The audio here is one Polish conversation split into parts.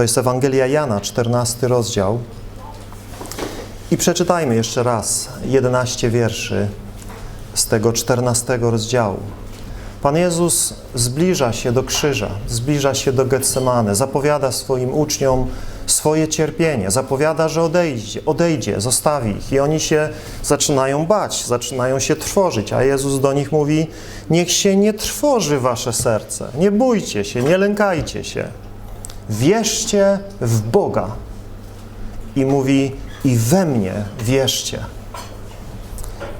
To jest Ewangelia Jana, 14 rozdział. I przeczytajmy jeszcze raz 11 wierszy z tego 14 rozdziału. Pan Jezus zbliża się do krzyża, zbliża się do Getsemane, zapowiada swoim uczniom swoje cierpienie, zapowiada, że odejdzie, odejdzie, zostawi ich i oni się zaczynają bać, zaczynają się trwożyć, a Jezus do nich mówi, niech się nie trwoży wasze serce, nie bójcie się, nie lękajcie się, wierzcie w Boga. I mówi, i we mnie wierzcie.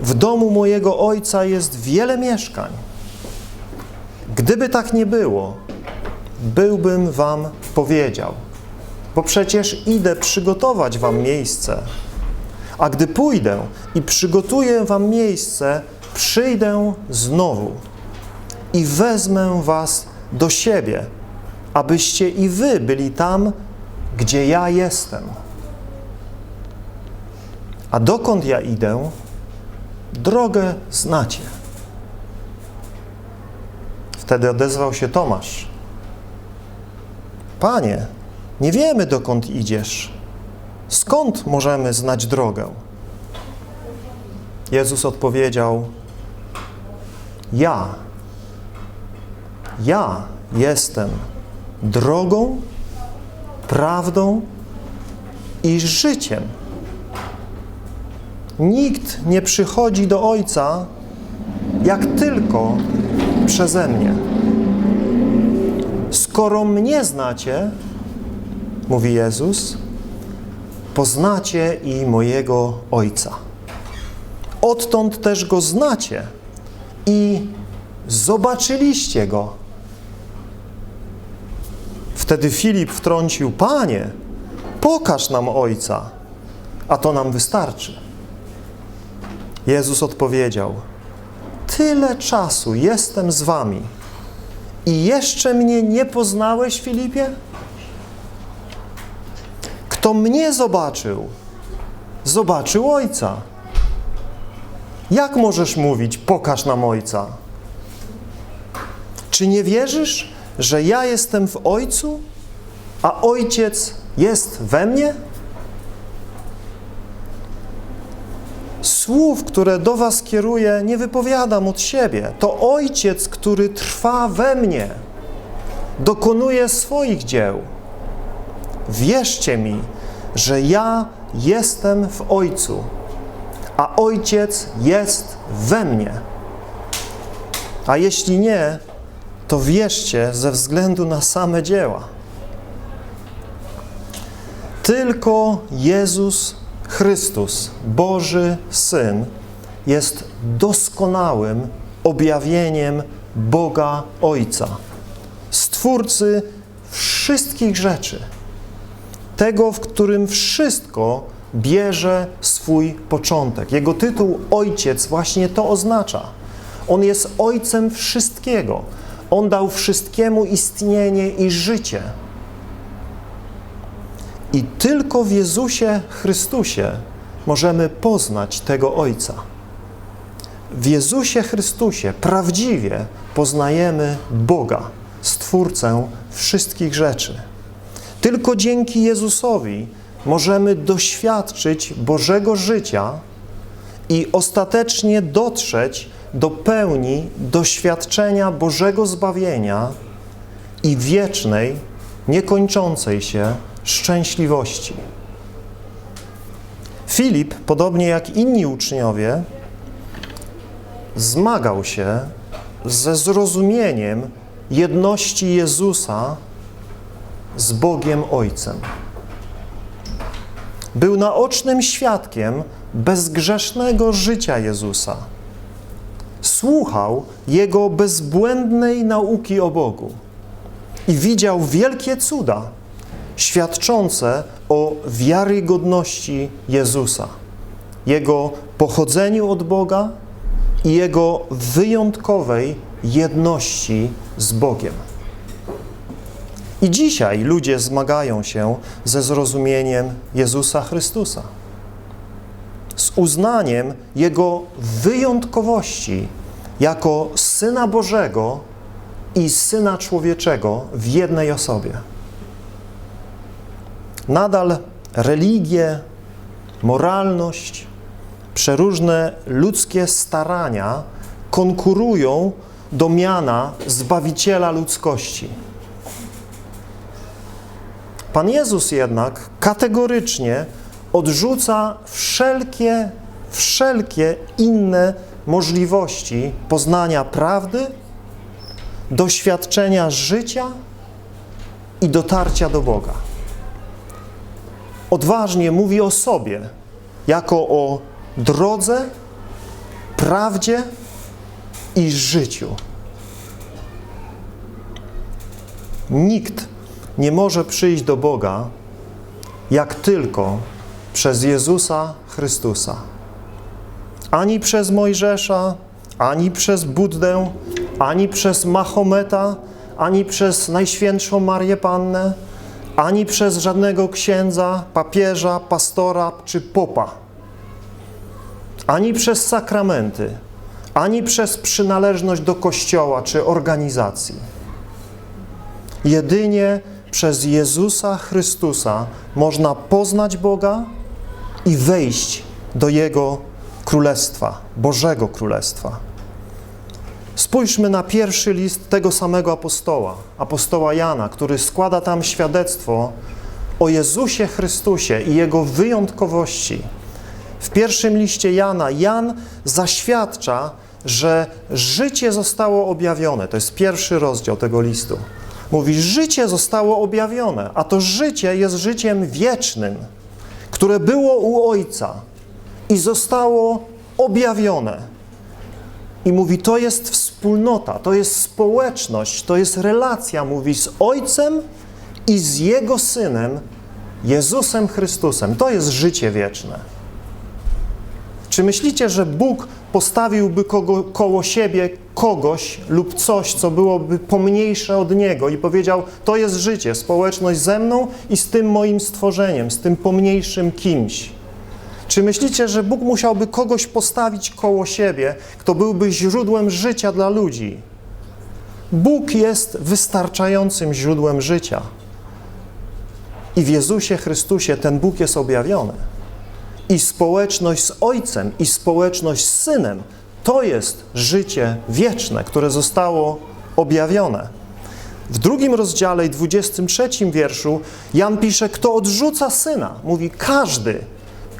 W domu mojego Ojca jest wiele mieszkań. Gdyby tak nie było, byłbym wam powiedział, bo przecież idę przygotować wam miejsce. A gdy pójdę i przygotuję wam miejsce, przyjdę znowu i wezmę was do siebie, abyście i wy byli tam, gdzie ja jestem. A dokąd ja idę, drogę znacie. Wtedy odezwał się Tomasz. Panie, nie wiemy dokąd idziesz. Skąd możemy znać drogę? Jezus odpowiedział: Ja, ja jestem drogą, prawdą i życiem. Nikt nie przychodzi do Ojca, jak tylko przeze mnie. Skoro mnie znacie, mówi Jezus, poznacie i mojego Ojca. Odtąd też Go znacie i zobaczyliście Go. Wtedy Filip wtrącił, Panie, pokaż nam Ojca, a to nam wystarczy. Jezus odpowiedział, tyle czasu jestem z wami i jeszcze mnie nie poznałeś, Filipie? Kto mnie zobaczył, zobaczył Ojca. Jak możesz mówić, pokaż nam Ojca? Czy nie wierzysz, że ja jestem w Ojcu, a Ojciec jest we mnie? Słów, które do Was kieruję, nie wypowiadam od siebie. To Ojciec, który trwa we mnie, dokonuje swoich dzieł. Wierzcie mi, że ja jestem w Ojcu, a Ojciec jest we mnie. A jeśli nie, to wierzcie ze względu na same dzieła. Tylko Jezus Chrystus, Boży Syn, jest doskonałym objawieniem Boga Ojca, Stwórcy wszystkich rzeczy, tego, w którym wszystko bierze swój początek. Jego tytuł Ojciec właśnie to oznacza. On jest Ojcem wszystkiego. On dał wszystkiemu istnienie i życie. I tylko w Jezusie Chrystusie możemy poznać tego Ojca. W Jezusie Chrystusie prawdziwie poznajemy Boga, Stwórcę wszystkich rzeczy. Tylko dzięki Jezusowi możemy doświadczyć Bożego życia i ostatecznie dotrzeć do pełni doświadczenia Bożego zbawienia i wiecznej, niekończącej się szczęśliwości. Filip, podobnie jak inni uczniowie, zmagał się ze zrozumieniem jedności Jezusa z Bogiem Ojcem. Był naocznym świadkiem bezgrzesznego życia Jezusa. Słuchał Jego bezbłędnej nauki o Bogu i widział wielkie cuda, świadczące o wiarygodności Jezusa, Jego pochodzeniu od Boga i Jego wyjątkowej jedności z Bogiem. I dzisiaj ludzie zmagają się ze zrozumieniem Jezusa Chrystusa, z uznaniem Jego wyjątkowości jako Syna Bożego i Syna Człowieczego w jednej osobie. nadal religie, moralność, przeróżne ludzkie starania konkurują do miana Zbawiciela ludzkości. Pan Jezus jednak kategorycznie odrzuca wszelkie, wszelkie inne możliwości poznania prawdy, doświadczenia życia i dotarcia do Boga. Odważnie mówi o sobie jako o drodze, prawdzie i życiu. Nikt nie może przyjść do Boga jak tylko przez Jezusa Chrystusa. Ani przez Mojżesza, ani przez Buddę, ani przez Mahometa, ani przez Najświętszą Marię Pannę, ani przez żadnego księdza, papieża, pastora czy popa, ani przez sakramenty, ani przez przynależność do kościoła czy organizacji. Jedynie przez Jezusa Chrystusa można poznać Boga i wejść do Jego Królestwa, Bożego Królestwa. Spójrzmy na pierwszy list tego samego apostoła, apostoła Jana, który składa tam świadectwo o Jezusie Chrystusie i Jego wyjątkowości. W pierwszym liście Jana Jan zaświadcza, że życie zostało objawione. To jest pierwszy rozdział tego listu. Mówi, życie zostało objawione, a to życie jest życiem wiecznym, które było u Ojca i zostało objawione. I mówi, to jest wspólnota, to jest społeczność, to jest relacja, mówi, z Ojcem i z Jego Synem, Jezusem Chrystusem. To jest życie wieczne. Czy myślicie, że Bóg postawiłby kogo, koło siebie kogoś lub coś, co byłoby pomniejsze od Niego i powiedział, to jest życie, społeczność ze mną i z tym moim stworzeniem, z tym pomniejszym kimś? Czy myślicie, że Bóg musiałby kogoś postawić koło siebie, kto byłby źródłem życia dla ludzi? Bóg jest wystarczającym źródłem życia. I w Jezusie Chrystusie ten Bóg jest objawiony. I społeczność z Ojcem, i społeczność z Synem to jest życie wieczne, które zostało objawione. W drugim rozdziale i 23 wierszu Jan pisze, kto odrzuca Syna. Mówi, każdy,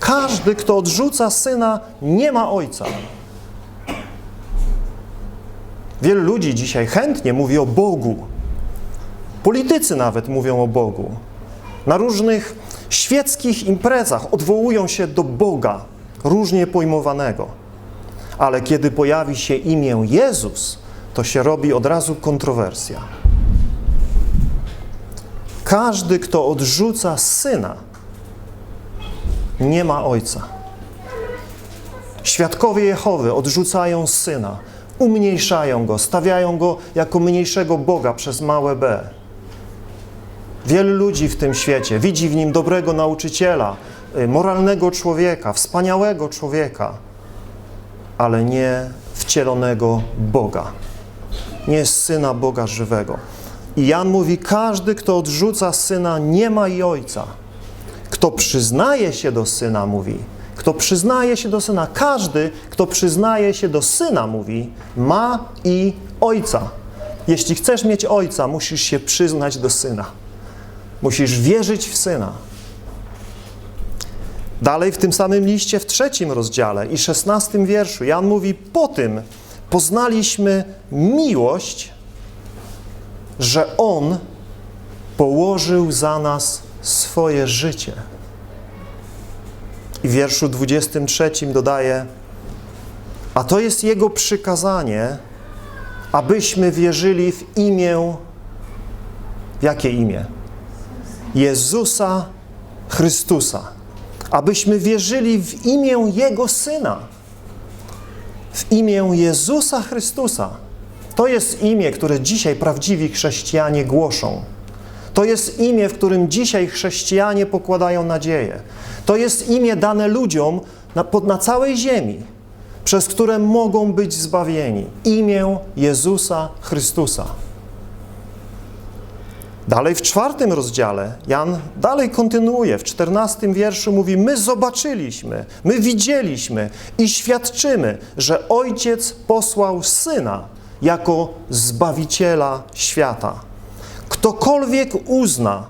każdy, kto odrzuca Syna, nie ma Ojca. Wielu ludzi dzisiaj chętnie mówi o Bogu. Politycy nawet mówią o Bogu. Na różnych świeckich imprezach odwołują się do Boga, różnie pojmowanego. Ale kiedy pojawi się imię Jezus, to się robi od razu kontrowersja. Każdy, kto odrzuca Syna, nie ma Ojca. Świadkowie Jehowy odrzucają Syna, umniejszają Go, stawiają Go jako mniejszego Boga przez małe b. Wielu ludzi w tym świecie widzi w nim dobrego nauczyciela, y, moralnego człowieka, wspaniałego człowieka, ale nie wcielonego Boga. Nie syna Boga żywego. I Jan mówi: każdy, kto odrzuca syna, nie ma i ojca. Kto przyznaje się do syna, mówi, kto przyznaje się do syna, każdy, kto przyznaje się do syna, mówi, ma i ojca. Jeśli chcesz mieć ojca, musisz się przyznać do syna. Musisz wierzyć w Syna. Dalej w tym samym liście, w trzecim rozdziale i szesnastym wierszu, Jan mówi, po tym poznaliśmy miłość, że On położył za nas swoje życie. I w wierszu 23 dodaje, a to jest Jego przykazanie, abyśmy wierzyli w imię, jakie imię? Jezusa Chrystusa, abyśmy wierzyli w imię Jego Syna, w imię Jezusa Chrystusa. To jest imię, które dzisiaj prawdziwi chrześcijanie głoszą. To jest imię, w którym dzisiaj chrześcijanie pokładają nadzieję. To jest imię dane ludziom na, pod, na całej ziemi, przez które mogą być zbawieni. Imię Jezusa Chrystusa. Dalej w czwartym rozdziale Jan dalej kontynuuje. W czternastym wierszu mówi: My zobaczyliśmy, my widzieliśmy i świadczymy, że Ojciec posłał Syna jako Zbawiciela świata. Ktokolwiek uzna,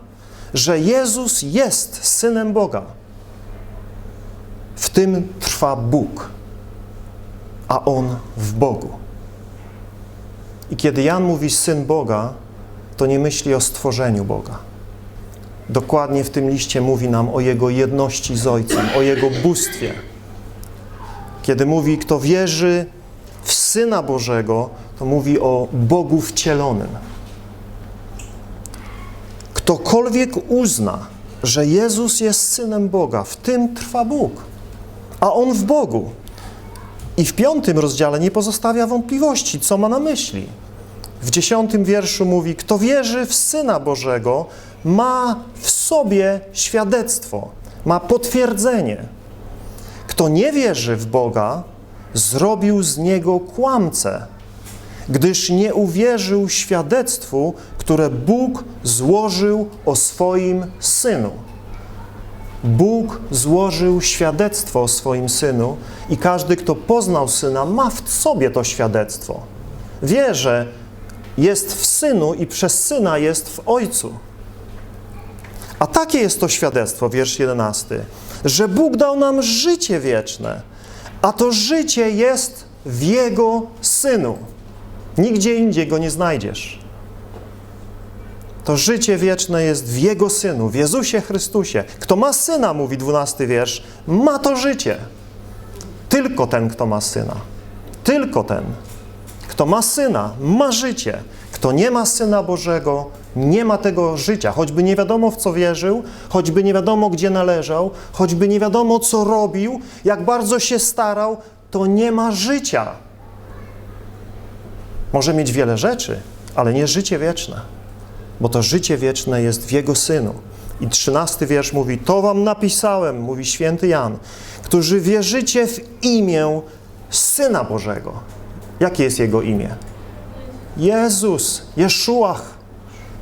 że Jezus jest Synem Boga, w tym trwa Bóg, a On w Bogu. I kiedy Jan mówi Syn Boga, to nie myśli o stworzeniu Boga. Dokładnie w tym liście mówi nam o Jego jedności z Ojcem, o Jego bóstwie. Kiedy mówi, kto wierzy w Syna Bożego, to mówi o Bogu wcielonym. Ktokolwiek uzna, że Jezus jest Synem Boga, w tym trwa Bóg, a On w Bogu. I w piątym rozdziale nie pozostawia wątpliwości, co ma na myśli. W dziesiątym wierszu mówi, kto wierzy w Syna Bożego, ma w sobie świadectwo, ma potwierdzenie. Kto nie wierzy w Boga, zrobił z niego kłamcę, gdyż nie uwierzył świadectwu, które Bóg złożył o swoim Synu. Bóg złożył świadectwo o swoim Synu i każdy, kto poznał Syna, ma w sobie to świadectwo. Wie, że jest w Synu i przez Syna jest w Ojcu. A takie jest to świadectwo, wiersz 11, że Bóg dał nam życie wieczne, a to życie jest w Jego Synu. Nigdzie indziej go nie znajdziesz. To życie wieczne jest w Jego Synu, w Jezusie Chrystusie. Kto ma Syna, mówi 12 wiersz, ma to życie. Tylko ten, kto ma Syna. Tylko ten. Kto ma Syna, ma życie. Kto nie ma Syna Bożego, nie ma tego życia. Choćby nie wiadomo w co wierzył, choćby nie wiadomo gdzie należał, choćby nie wiadomo co robił, jak bardzo się starał, to nie ma życia. Może mieć wiele rzeczy, ale nie życie wieczne, bo to życie wieczne jest w Jego Synu. I trzynasty wiersz mówi, to wam napisałem, mówi święty Jan, którzy wierzycie w imię Syna Bożego. Jakie jest Jego imię? Jezus, Jeszuach,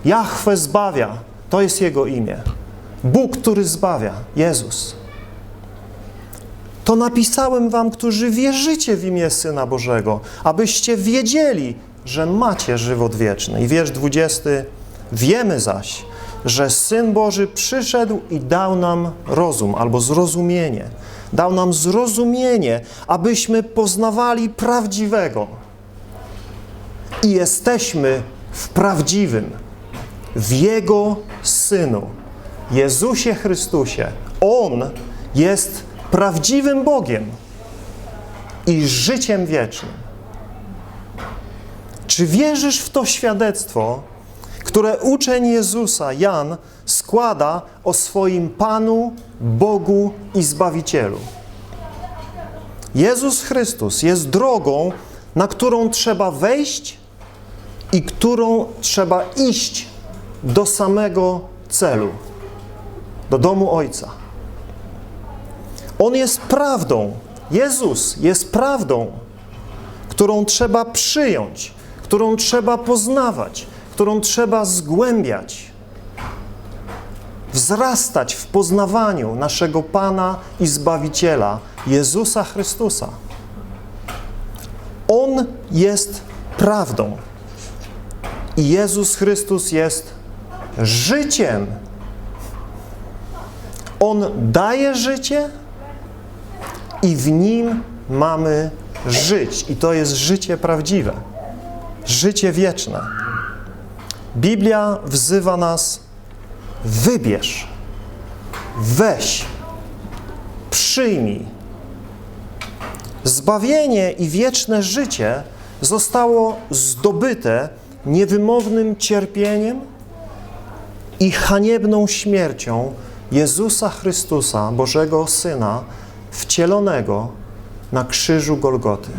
Jahwe zbawia. To jest Jego imię. Bóg, który zbawia. Jezus. To napisałem wam, którzy wierzycie w imię Syna Bożego, abyście wiedzieli, że macie żywot wieczny. I wiersz 20. Wiemy zaś, że Syn Boży przyszedł i dał nam rozum albo zrozumienie. Dał nam zrozumienie, abyśmy poznawali prawdziwego. I jesteśmy w prawdziwym, w Jego Synu, Jezusie Chrystusie. On jest prawdziwym Bogiem i życiem wiecznym. Czy wierzysz w to świadectwo, które uczeń Jezusa, Jan, składa o swoim Panu, Bogu i Zbawicielu? Jezus Chrystus jest drogą, na którą trzeba wejść i którą trzeba iść do samego celu, do domu Ojca. On jest prawdą. Jezus jest prawdą, którą trzeba przyjąć, którą trzeba poznawać, którą trzeba zgłębiać, wzrastać w poznawaniu naszego Pana i Zbawiciela, Jezusa Chrystusa. On jest prawdą i Jezus Chrystus jest życiem. On daje życie i w Nim mamy żyć. I to jest życie prawdziwe, życie wieczne. Biblia wzywa nas wybierz, weź, przyjmij. Zbawienie i wieczne życie zostało zdobyte niewymownym cierpieniem i haniebną śmiercią Jezusa Chrystusa, Bożego Syna, wcielonego na krzyżu Golgoty.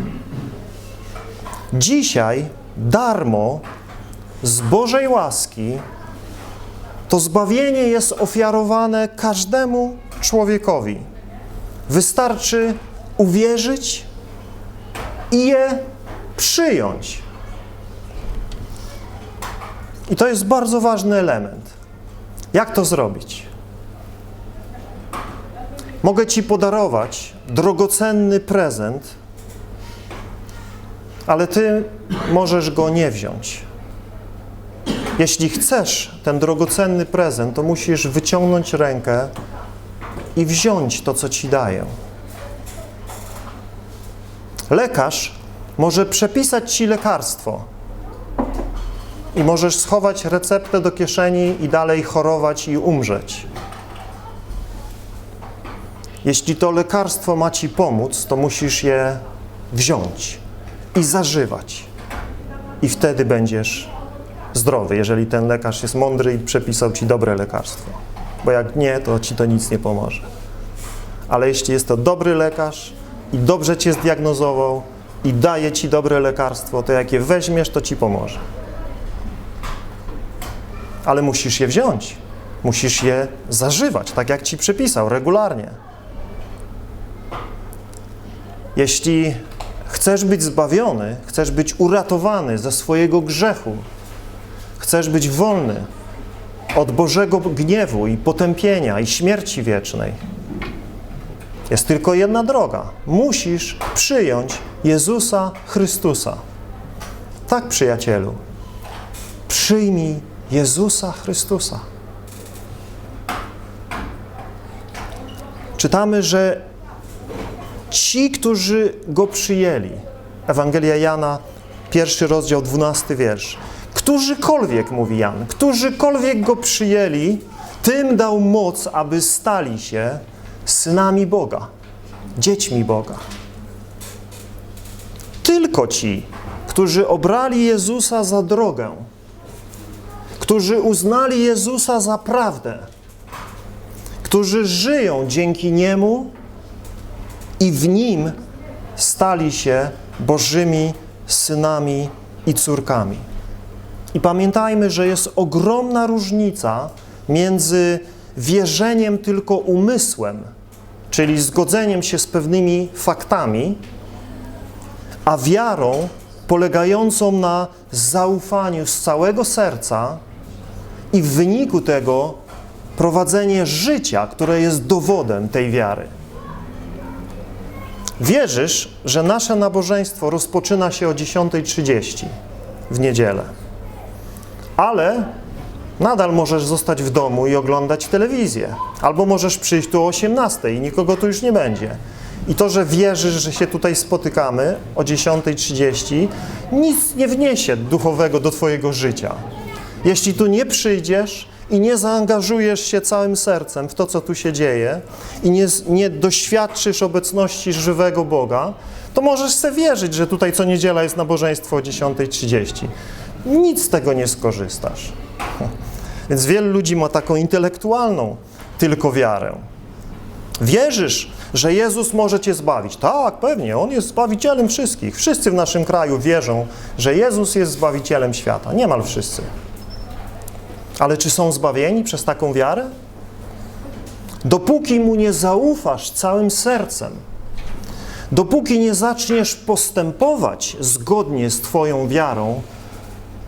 Dzisiaj darmo z Bożej łaski to zbawienie jest ofiarowane każdemu człowiekowi. Wystarczy uwierzyć i je przyjąć. I to jest bardzo ważny element. Jak to zrobić? Mogę Ci podarować drogocenny prezent, ale Ty możesz go nie wziąć. Jeśli chcesz ten drogocenny prezent, to musisz wyciągnąć rękę i wziąć to, co Ci daję. Lekarz może przepisać Ci lekarstwo i możesz schować receptę do kieszeni i dalej chorować i umrzeć. Jeśli to lekarstwo ma Ci pomóc, to musisz je wziąć i zażywać. I wtedy będziesz zdrowy, jeżeli ten lekarz jest mądry i przepisał Ci dobre lekarstwo. Bo jak nie, to Ci to nic nie pomoże. Ale jeśli jest to dobry lekarz i dobrze Cię zdiagnozował i daje Ci dobre lekarstwo, to jak je weźmiesz, to Ci pomoże. Ale musisz je wziąć. Musisz je zażywać, tak jak Ci przepisał, regularnie. Jeśli chcesz być zbawiony, chcesz być uratowany ze swojego grzechu, chcesz być wolny od Bożego gniewu i potępienia i śmierci wiecznej, jest tylko jedna droga. Musisz przyjąć Jezusa Chrystusa. Tak, przyjacielu. Przyjmij Jezusa Chrystusa. Czytamy, że ci, którzy Go przyjęli, Ewangelia Jana, pierwszy rozdział, dwunasty wiersz, którzykolwiek, mówi Jan, którzykolwiek Go przyjęli, tym dał moc, aby stali się synami Boga, dziećmi Boga. Tylko ci, którzy obrali Jezusa za drogę, którzy uznali Jezusa za prawdę, którzy żyją dzięki Niemu i w Nim stali się Bożymi synami i córkami. I pamiętajmy, że jest ogromna różnica między wierzeniem tylko umysłem, czyli zgodzeniem się z pewnymi faktami, a wiarą polegającą na zaufaniu z całego serca i w wyniku tego prowadzenie życia, które jest dowodem tej wiary. Wierzysz, że nasze nabożeństwo rozpoczyna się o 10.30 w niedzielę, ale nadal możesz zostać w domu i oglądać telewizję, albo możesz przyjść tu o 18.00 i nikogo tu już nie będzie. I to, że wierzysz, że się tutaj spotykamy o 10.30, nic nie wniesie duchowego do Twojego życia. Jeśli tu nie przyjdziesz i nie zaangażujesz się całym sercem w to, co tu się dzieje i nie, nie doświadczysz obecności żywego Boga, to możesz sobie wierzyć, że tutaj co niedziela jest nabożeństwo o 10.30. Nic z tego nie skorzystasz. Więc wielu ludzi ma taką intelektualną tylko wiarę. Wierzysz, że Jezus może Cię zbawić. Tak, pewnie, On jest Zbawicielem wszystkich. Wszyscy w naszym kraju wierzą, że Jezus jest Zbawicielem świata. Niemal wszyscy. Ale czy są zbawieni przez taką wiarę? Dopóki Mu nie zaufasz całym sercem, dopóki nie zaczniesz postępować zgodnie z Twoją wiarą,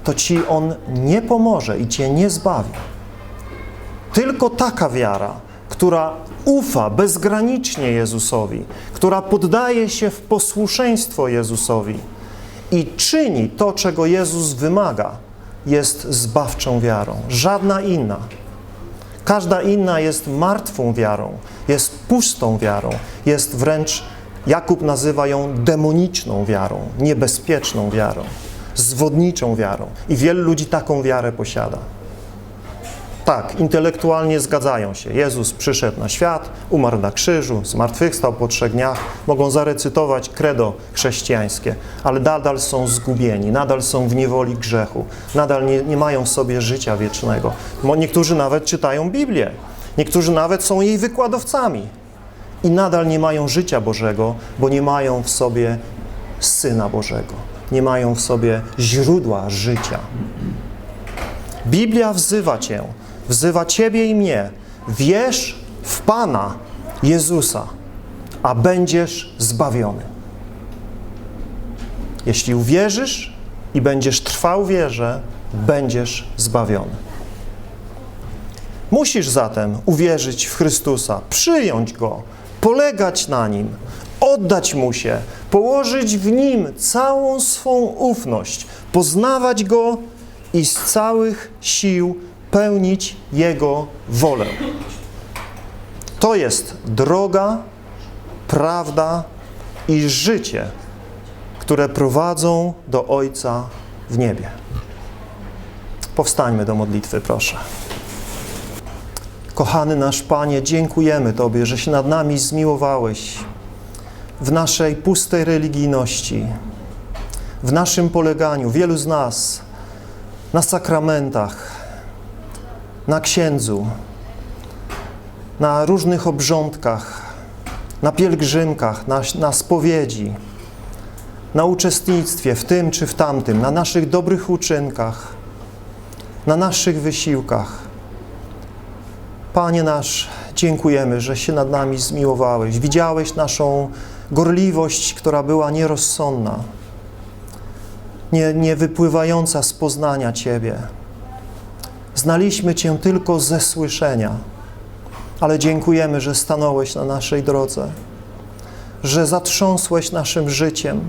to Ci On nie pomoże i Cię nie zbawi. Tylko taka wiara, która ufa bezgranicznie Jezusowi, która poddaje się w posłuszeństwo Jezusowi i czyni to, czego Jezus wymaga, jest zbawczą wiarą. Żadna inna. Każda inna jest martwą wiarą, jest pustą wiarą, jest wręcz, Jakub nazywa ją demoniczną wiarą, niebezpieczną wiarą, zwodniczą wiarą. I wielu ludzi taką wiarę posiada. Tak, intelektualnie zgadzają się. Jezus przyszedł na świat, umarł na krzyżu, zmartwychwstał po trzech dniach. Mogą zarecytować credo chrześcijańskie, ale nadal są zgubieni, nadal są w niewoli grzechu, nadal nie, nie mają w sobie życia wiecznego. Niektórzy nawet czytają Biblię, niektórzy nawet są jej wykładowcami i nadal nie mają życia Bożego, bo nie mają w sobie Syna Bożego, nie mają w sobie źródła życia. Biblia wzywa Cię, wzywa Ciebie i mnie. Wierz w Pana Jezusa, a będziesz zbawiony. Jeśli uwierzysz i będziesz trwał wierze, będziesz zbawiony. Musisz zatem uwierzyć w Chrystusa, przyjąć Go, polegać na Nim, oddać Mu się, położyć w Nim całą swą ufność, poznawać Go i z całych sił pełnić Jego wolę. To jest droga, prawda i życie, które prowadzą do Ojca w niebie. Powstańmy do modlitwy, proszę. Kochany nasz Panie, dziękujemy Tobie, że się nad nami zmiłowałeś w naszej pustej religijności, w naszym poleganiu, wielu z nas, na sakramentach, na księdzu, na różnych obrządkach, na pielgrzymkach, na, na spowiedzi, na uczestnictwie w tym czy w tamtym, na naszych dobrych uczynkach, na naszych wysiłkach. Panie nasz, dziękujemy, że się nad nami zmiłowałeś. Widziałeś naszą gorliwość, która była nierozsądna, nie, nie wypływająca z poznania Ciebie. Znaliśmy Cię tylko ze słyszenia, ale dziękujemy, że stanąłeś na naszej drodze, że zatrząsłeś naszym życiem,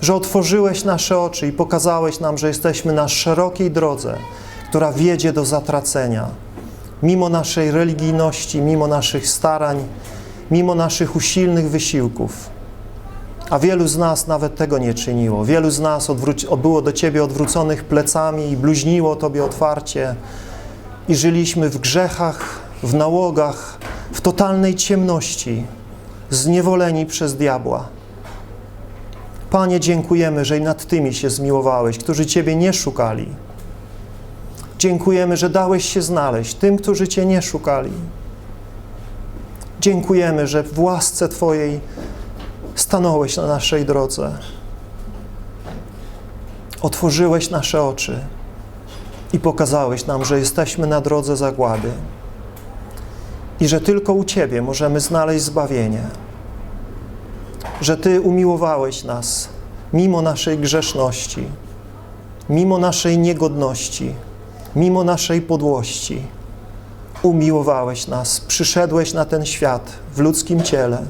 że otworzyłeś nasze oczy i pokazałeś nam, że jesteśmy na szerokiej drodze, która wiedzie do zatracenia. Mimo naszej religijności, mimo naszych starań, mimo naszych usilnych wysiłków. A wielu z nas nawet tego nie czyniło. Wielu z nas było do Ciebie odwróconych plecami i bluźniło Tobie otwarcie i żyliśmy w grzechach, w nałogach, w totalnej ciemności, zniewoleni przez diabła. Panie, dziękujemy, że i nad tymi się zmiłowałeś, którzy Ciebie nie szukali. Dziękujemy, że dałeś się znaleźć tym, którzy Cię nie szukali. Dziękujemy, że w łasce Twojej stanąłeś na naszej drodze. Otworzyłeś nasze oczy i pokazałeś nam, że jesteśmy na drodze zagłady i że tylko u Ciebie możemy znaleźć zbawienie. Że Ty umiłowałeś nas mimo naszej grzeszności, mimo naszej niegodności, mimo naszej podłości. Umiłowałeś nas, przyszedłeś na ten świat w ludzkim ciele,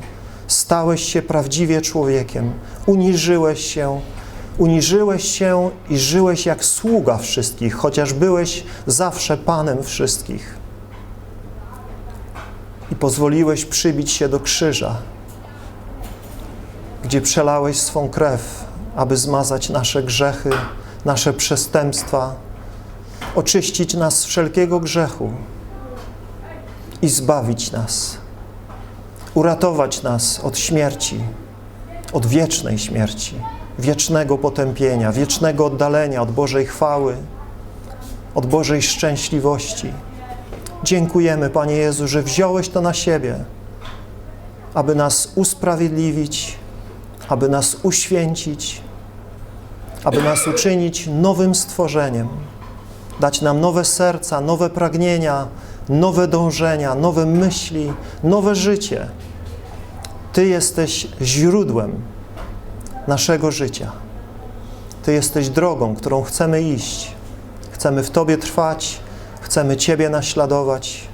stałeś się prawdziwie człowiekiem, uniżyłeś się, uniżyłeś się i żyłeś jak sługa wszystkich, chociaż byłeś zawsze Panem wszystkich. I pozwoliłeś przybić się do krzyża, gdzie przelałeś swą krew, aby zmazać nasze grzechy, nasze przestępstwa, oczyścić nas z wszelkiego grzechu i zbawić nas, uratować nas od śmierci, od wiecznej śmierci, wiecznego potępienia, wiecznego oddalenia od Bożej chwały, od Bożej szczęśliwości. Dziękujemy, Panie Jezu, że wziąłeś to na siebie, aby nas usprawiedliwić, aby nas uświęcić, aby nas uczynić nowym stworzeniem, dać nam nowe serca, nowe pragnienia, nowe dążenia, nowe myśli, nowe życie. Ty jesteś źródłem naszego życia. Ty jesteś drogą, którą chcemy iść. Chcemy w Tobie trwać, chcemy Ciebie naśladować.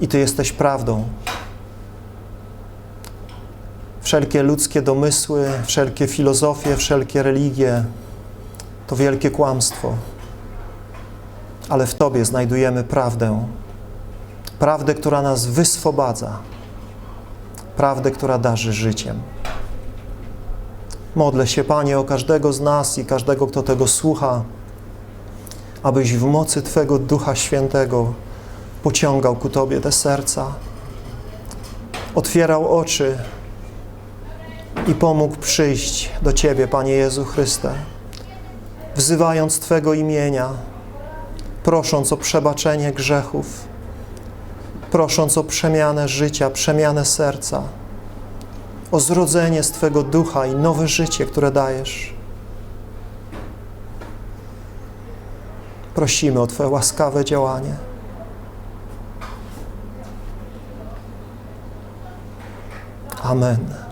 I Ty jesteś prawdą. Wszelkie ludzkie domysły, wszelkie filozofie, wszelkie religie to wielkie kłamstwo. Ale w Tobie znajdujemy prawdę. Prawdę, która nas wyswobadza. Prawdę, która darzy życiem. Modlę się, Panie, o każdego z nas i każdego, kto tego słucha, abyś w mocy Twego Ducha Świętego pociągał ku Tobie te serca, otwierał oczy i pomógł przyjść do Ciebie, Panie Jezu Chryste, wzywając Twego imienia, prosząc o przebaczenie grzechów, prosząc o przemianę życia, przemianę serca, o zrodzenie z Twego ducha i nowe życie, które dajesz. Prosimy o Twoje łaskawe działanie. Amen.